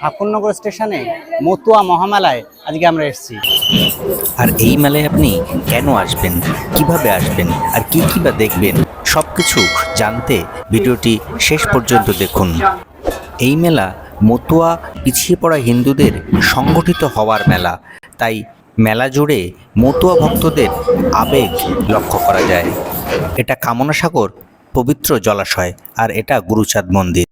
ঠাকুরনগর স্টেশনে মতুয়া মহামেলায় আজকে আমরা এসেছি। আর এই মেলায় আপনি কেন আসবেন? কীভাবে আসবেন? আর কি কি বা দেখবেন? সব কিছু জানতে ভিডিওটি শেষ পর্যন্ত দেখুন। এই মেলা মতুয়া পিছিয়ে পড়া হিন্দুদের সংগঠিত হওয়ার মেলা। তাই মেলা জুড়ে মতুয়া ভক্তদের আবেগ লক্ষ্য করা যায়। এটা কামনা সাগর পবিত্র জলাশয়, আর এটা গুরুচাঁদ মন্দির।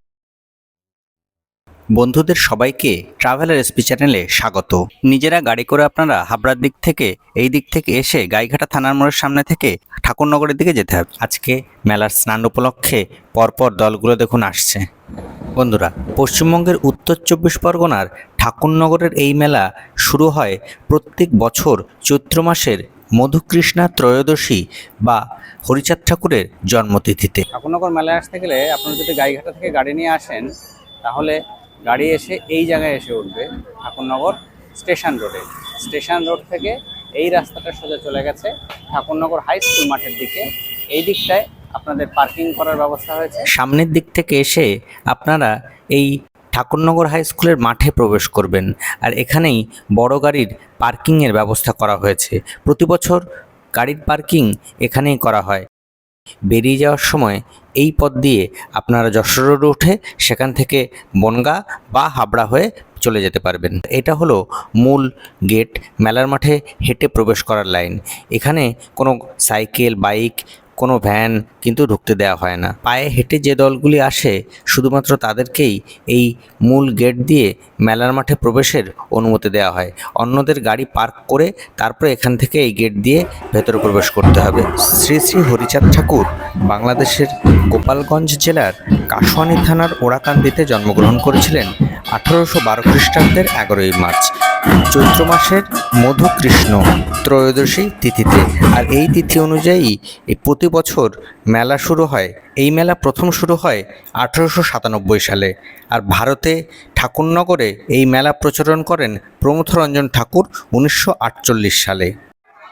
বন্ধুদের সবাইকে ট্রাভেলার এসপি চ্যানেলে স্বাগত। নিজেরা গাড়ি করে আপনারা হাবড়ার দিক থেকে, এই দিক থেকে এসে গাইঘাটা থানার মোড়ের সামনে থেকে ঠাকুরনগরের দিকে যেতে হবে। আজকে মেলার স্নান উপলক্ষে পরপর দলগুলো দেখুন আসছে। বন্ধুরা, পশ্চিমবঙ্গের উত্তর চব্বিশ পরগনার ঠাকুরনগরের এই মেলা শুরু হয় প্রত্যেক বছর চৈত্র মাসের মধুকৃষ্ণা ত্রয়োদশী বা হরিচাঁদ ঠাকুরের জন্মতিথিতে। ঠাকুরনগর মেলায় আসতে গেলে আপনারা যদি গাইঘাটা থেকে গাড়ি নিয়ে আসেন, তাহলে গাড়ি এসে এই জায়গায় এসে উঠবে ঠাকুরনগর স্টেশন রোডে। স্টেশন রোড থেকে এই রাস্তাটা সোজা চলে গেছে ঠাকুরনগর হাই স্কুল মাঠের দিকে। এই দিকটায় আপনাদের পার্কিং করার ব্যবস্থা হয়েছে। সামনের দিক থেকে এসে আপনারা এই ঠাকুরনগর হাই স্কুলের মাঠে প্রবেশ করবেন আর এখানেই বড় গাড়ির পার্কিংয়ের ব্যবস্থা করা হয়েছে। প্রতি বছর গাড়ির পার্কিং এখানেই করা হয়। বেরিয়ে যাওয়ার সময় এই পথ দিয়ে আপনারা যশোর রোড উঠে সেখান থেকে বনগা বা হাবড়া হয়ে চলে যেতে পারবেন। এটা হলো মূল গেট মেলার মাঠে হেঁটে প্রবেশ করার লাইন এখানে কোনো সাইকেল বাইক কোনো ভ্যান কিন্তু ঢুকতে দেওয়া হয় না। পায়ে হেঁটে যে দলগুলি আসে, শুধুমাত্র তাদেরকেই এই মূল গেট দিয়ে মেলার মাঠে প্রবেশের অনুমতি দেওয়া হয়। অন্যদের গাড়ি পার্ক করে তারপরে এখান থেকে এই গেট দিয়ে ভেতরে প্রবেশ করতে হবে। শ্রী শ্রী হরিচাঁদ ঠাকুর বাংলাদেশের গোপালগঞ্জ জেলার কাশোয়ানি থানার ওড়াকান্দিতে জন্মগ্রহণ করেছিলেন আঠারোশো বারো খ্রিস্টাব্দের এগারোই মার্চ। চৈত্র মাসের মধুকৃষ্ণ ত্রয়োদশী তিথিতে। আর এই তিথি অনুযায়ী প্রতি বছর মেলা শুরু হয়। এই মেলা প্রথম শুরু হয় আঠারোশো সাতানব্বই সালে। আর ভারতে ঠাকুরনগরে এই মেলা প্রচলন করেন প্রমথরঞ্জন ঠাকুর উনিশশো আটচল্লিশ সালে।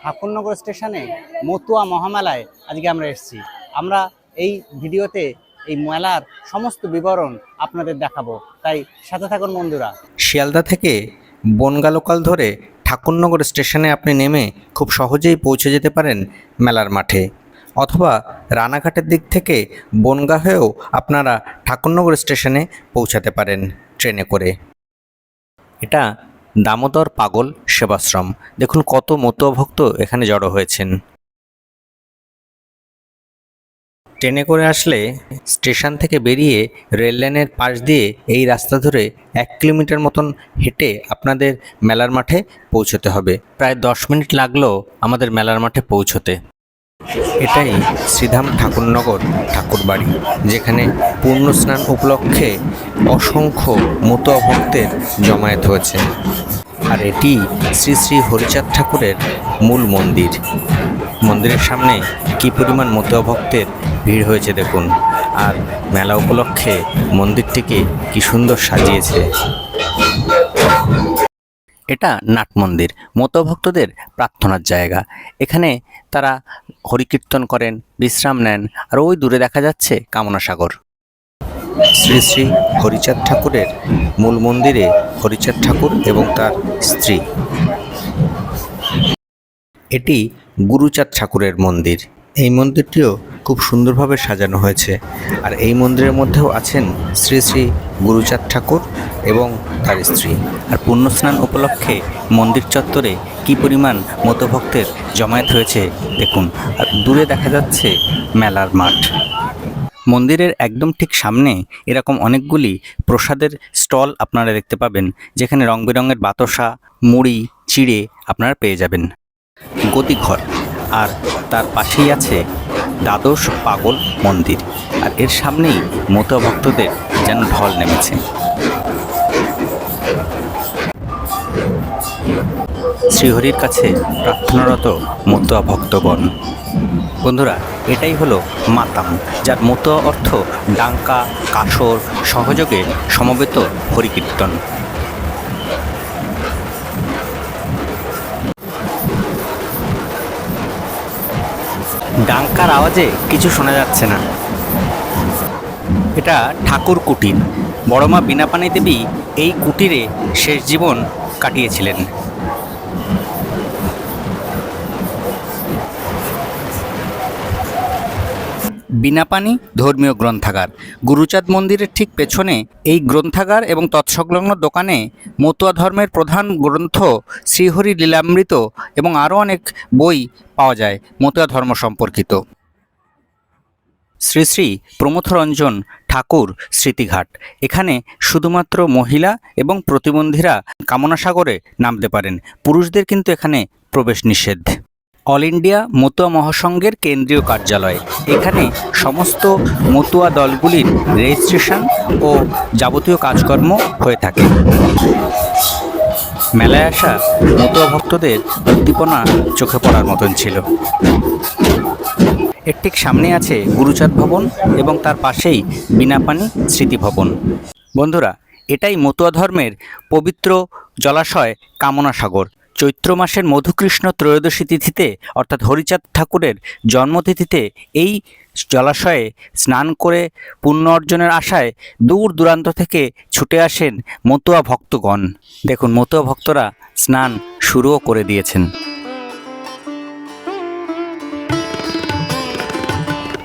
ঠাকুরনগর স্টেশনে মতুয়া মহামেলায় আজকে আমরা এসেছি। আমরা এই ভিডিওতে এই মেলার সমস্ত বিবরণ আপনাদের দেখাবো। তাই সাথে থাকুন বন্ধুরা। শিয়ালদা থেকে বনগা লোকাল ধরে ঠাকুরনগর স্টেশনে আপনি নেমে খুব সহজেই পৌঁছে যেতে পারেন মেলার মাঠে। অথবা রানাঘাটের দিক থেকে বনগা হয়েও আপনারা ঠাকুরনগর স্টেশনে পৌঁছাতে পারেন ট্রেনে করে। এটা দামোদর পাগল সেবাশ্রম। দেখুন কত মতুয়া ভক্ত এখানে জড়ো হয়েছেন। ট্রেনে করে আসলে স্টেশন থেকে বেরিয়ে রেল লাইনের পাশ দিয়ে এই রাস্তা ধরে এক কিলোমিটার মতন হেঁটে আপনাদের মেলার মাঠে পৌঁছতে হবে। প্রায় দশ মিনিট লাগল আমাদের মেলার মাঠে পৌঁছতে। এটাই শ্রীধাম ঠাকুরনগর ঠাকুরবাড়ি, যেখানে পূর্ণ স্নান উপলক্ষে অসংখ্য মতুয়া ভক্তের জমায়েত হয়েছে। আর এটি শ্রী শ্রী হরিচাঁদ ঠাকুরের মূল মন্দির। মন্দিরের সামনে কি পরিমাণ মতুয়া ভক্তের ভিড় হয়েছে দেখুন। আর মেলা উপলক্ষে মন্দিরটিকে কি সুন্দর সাজিয়েছে। এটা নাট মন্দির। ভক্তদের প্রার্থনার জায়গা। এখানে তারা হরিকীর্তন করেন, বিশ্রাম নেন, আর ওই দূরে দেখা যাচ্ছে কামনা সাগর শ্রী শ্রী হরিচাঁদ ঠাকুরের মূল মন্দিরে হরিচাঁদ ঠাকুর এবং তার স্ত্রী। এটি গুরুচাঁদ ঠাকুরের মন্দির। এই মন্দিরটিও খুব সুন্দরভাবে সাজানো হয়েছে। আর এই মন্দিরের মধ্যেও আছেন শ্রী শ্রী গুরুচাঁদ ঠাকুর এবং তার স্ত্রী। আর পুণ্যস্নান উপলক্ষে মন্দির চত্বরে কি পরিমাণ মতভক্তের জমায়েত হয়েছে দেখুন। আর দূরে দেখা যাচ্ছে মেলার মাঠ। মন্দিরের একদম ঠিক সামনে এরকম অনেকগুলি প্রসাদের স্টল আপনারা দেখতে পাবেন। যেখানে রং বেরঙের বাতাসা, মুড়ি, চিড়ে আপনারা পেয়ে যাবেন। গদিঘর আর তার পাশেই আছে দ্বাদশ পাগল মন্দির। আর এর সামনেই মতুয়া ভক্তদের যেন ঢল নেমেছে। শ্রীহরির কাছে প্রার্থনারত মতুয়া ভক্তগণ, বন্ধুরা, এটাই হলো মাতাম, যার মতুয়া অর্থ ডাঙ্কা কাসর সহযোগে সমবেত হরিকীর্তন। ডাঙ্কার আওয়াজে কিছু শোনা যাচ্ছে না। এটা ঠাকুর কুটির। বড়মা বিনাপানি দেবী এই কুটিরে শেষ জীবন কাটিয়েছিলেন। বিনাপানি ধর্মীয় গ্রন্থাগার। গুরুচাঁদ মন্দিরের ঠিক পেছনে এই গ্রন্থাগার এবং তৎসংলগ্ন দোকানে মতুয়া ধর্মের প্রধান গ্রন্থ শ্রীহরি লীলামৃত এবং আরও অনেক বই পাওয়া যায় মতুয়া ধর্ম সম্পর্কিত। শ্রী শ্রী প্রমথরঞ্জন ঠাকুর স্মৃতিঘাট। এখানে শুধুমাত্র মহিলা এবং প্রতিবন্ধীরা কামনাসাগরে নামতে পারেন। পুরুষদের কিন্তু এখানে প্রবেশ নিষেধ। অল ইন্ডিয়া মতুয়া মহাসংঘের কেন্দ্রীয় কার্যালয়। এখানে সমস্ত মতুয়া দলগুলির রেজিস্ট্রেশন ও যাবতীয় কাজকর্ম হয়ে থাকে। মেলায় আসা মতুয়া ভক্তদের উদ্দীপনা চোখে পড়ার মতন ছিল। এর ঠিক সামনে আছে গুরুচাঁদ ভবন এবং তার পাশেই বিনাপানি স্মৃতি ভবন। বন্ধুরা, এটাই মতুয়া ধর্মের পবিত্র জলাশয় কামনা সাগর চৈত্র মাসের মধুকৃষ্ণ ত্রয়োদশী তিথিতে, অর্থাৎ হরিচাঁদ ঠাকুরের জন্মতিথিতে, এই জলাশয়ে স্নান করে পুণ্য অর্জনের আশায় দূর দূরান্ত থেকে ছুটে আসেন মতুয়া ভক্তগণ। দেখুন, মতুয়া ভক্তরা স্নান শুরুও করে দিয়েছেন।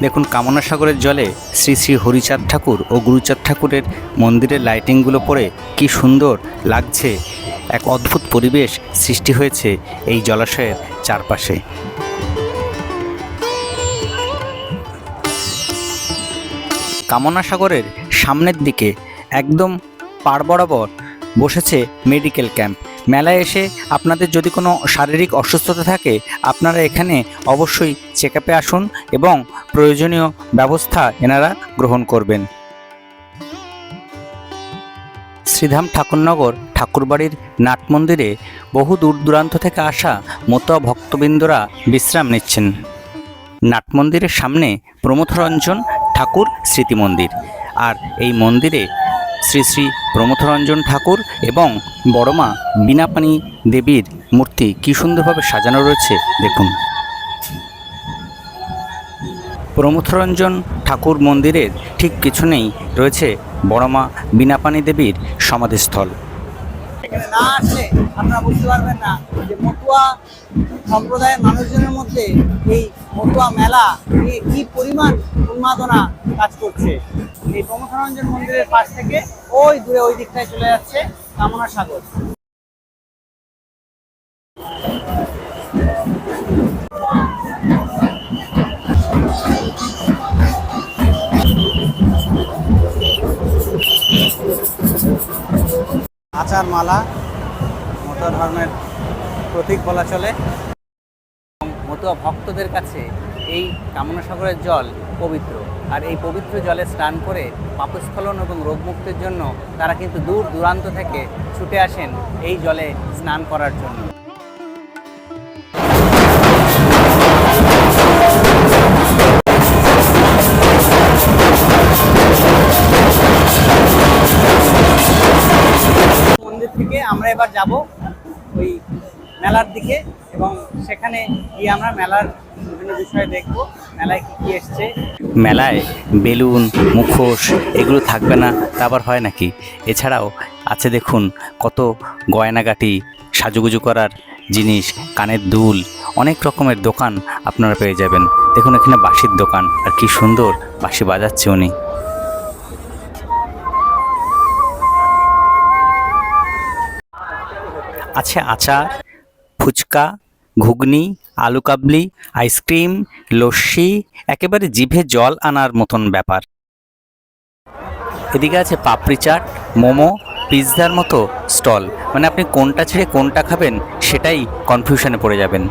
দেখুন কামনা সাগরের জলে শ্রী শ্রী হরিচাঁদ ঠাকুর ও গুরুচাঁদ ঠাকুরের মন্দিরের লাইটিংগুলো পড়ে কি সুন্দর লাগছে এক অদ্ভুত পরিবেশ সৃষ্টি হয়েছে এই জলাশয়ের চারপাশে। কামনা সাগরের সামনের দিকে একদম পাড় বরাবর বসেছে মেডিকেল ক্যাম্প। মেলায় এসে আপনাদের যদি কোনো শারীরিক অসুস্থতা থাকে, আপনারা এখানে অবশ্যই চেক আসুন এবং প্রয়োজনীয় ব্যবস্থা এনারা গ্রহণ করবেন। শ্রীধাম ঠাকুরনগর ঠাকুরবাড়ির নাট মন্দিরে বহু দূর দূরান্ত থেকে আসা মতুয়া ভক্তবৃন্দরা বিশ্রাম নিচ্ছেন। নাট মন্দিরের সামনে প্রমথরঞ্জন ঠাকুর স্মৃতি মন্দির আর এই মন্দিরে শ্রী শ্রী প্রমথরঞ্জন ঠাকুর এবং বড়মা বিনাপানি দেবীর মূর্তি কী সুন্দরভাবে সাজানো রয়েছে দেখুন। প্রমথরঞ্জন ঠাকুর মন্দিরের ঠিক পিছনেই রয়েছে বড়মা বিনাপানি দেবীর সমাধিস্থল। এখানে না আসলে আপনারা বুঝতে পারবেন না যে মতুয়া সম্প্রদায়ের মানুষজনের মধ্যে এই মতুয়া মেলা নিয়ে কি পরিমাণ উন্মাদনা কাজ করছে। এই প্রমথরঞ্জন মন্দিরের পাশ থেকে ওই দূরে ওই দিকটায় চলে যাচ্ছে কামনা সাগর। আচার মালা মতুয়া ধর্মের প্রতীক বলা চলে। মতুয়া ভক্তদের কাছে এই কামনা সাগরের জল পবিত্র। আর এই পবিত্র জলে স্নান করে পাপস্খলন এবং রোগমুক্তির জন্য তারা কিন্তু দূর দূরান্ত থেকে ছুটে আসেন এই জলে স্নান করার জন্য। থেকে আমরা এবার যাব ওই মেলার দিকে এবং সেখানে গিয়ে আমরা মেলার বিভিন্ন বিষয় দেখব, মেলায় কি কি এসছে। মেলায় বেলুন, মুখোশ, এগুলো থাকবে না, তা আবার হয় নাকি? এছাড়াও আছে দেখুন কত গয়নাগাটি, সাজুগুজু করার জিনিস, কানের দুল, অনেক রকমের দোকান আপনারা পেয়ে যাবেন। দেখুন এখানে বাঁশির দোকান, আর কি সুন্দর বাঁশি বাজাচ্ছে উনি। আছে আচার, ফুচকা, ঘুগনি, আলু কাবলি, আইসক্রিম, লস্যি, একেবারে জিভে জল আনার মতন ব্যাপার। এদিকে আছে পাপড়ি চাট, মোমো, পিৎজার মতো স্টল। মানে আপনি কোনটা ছেড়ে কোনটা খাবেন সেটাই কনফিউশনে পড়ে যাবেন।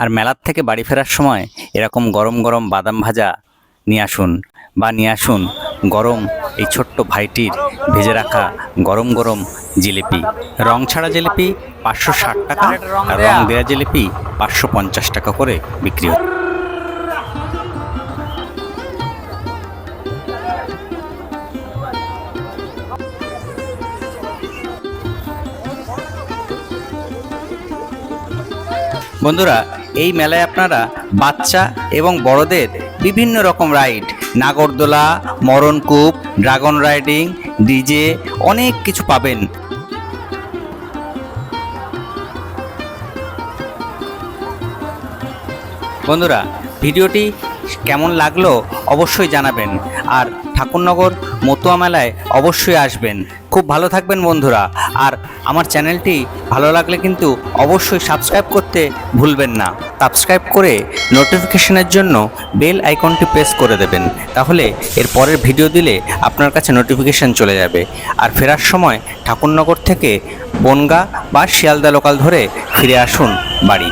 আর মেলার থেকে বাড়ি ফেরার সময় এরকম গরম গরম বাদাম ভাজা নিয়ে আসুন বা নিয়ে আসুন, গরম এই ছোট্ট ভাইটির ভেজে রাখা গরম গরম জিলিপি। রং ছাড়া জিলিপি পাঁচশো ষাট টাকা, আর রং দেওয়া জিলিপি পাঁচশো পঞ্চাশ টাকা করে বিক্রি হচ্ছে। বন্ধুরা, এই মেলায় আপনারা বাচ্চা এবং বড়দের বিভিন্ন রকম রাইড, নাগরদোলা, মরণকূপ ড্রাগন রাইডিং, ডিজে, অনেক কিছু পাবেন। বন্ধুরা, ভিডিওটি কেমন লাগল অবশ্যই জানাবেন। আর ঠাকুরনগর মতুয়া মেলায় অবশ্যই আসবেন। খুব ভালো থাকবেন বন্ধুরা। আর আমার চ্যানেলটি ভালো লাগলে কিন্তু অবশ্যই সাবস্ক্রাইব করতে ভুলবেন না। সাবস্ক্রাইব করে নোটিফিকেশনের জন্য বেল আইকনটি প্রেস করে দেবেন। তাহলে এর পরের ভিডিও দিলে আপনার কাছে নোটিফিকেশন চলে যাবে। আর ফেরার সময় ঠাকুরনগর থেকে বনগা বা শিয়ালদা লোকাল ধরে ফিরে আসুন বাড়ি।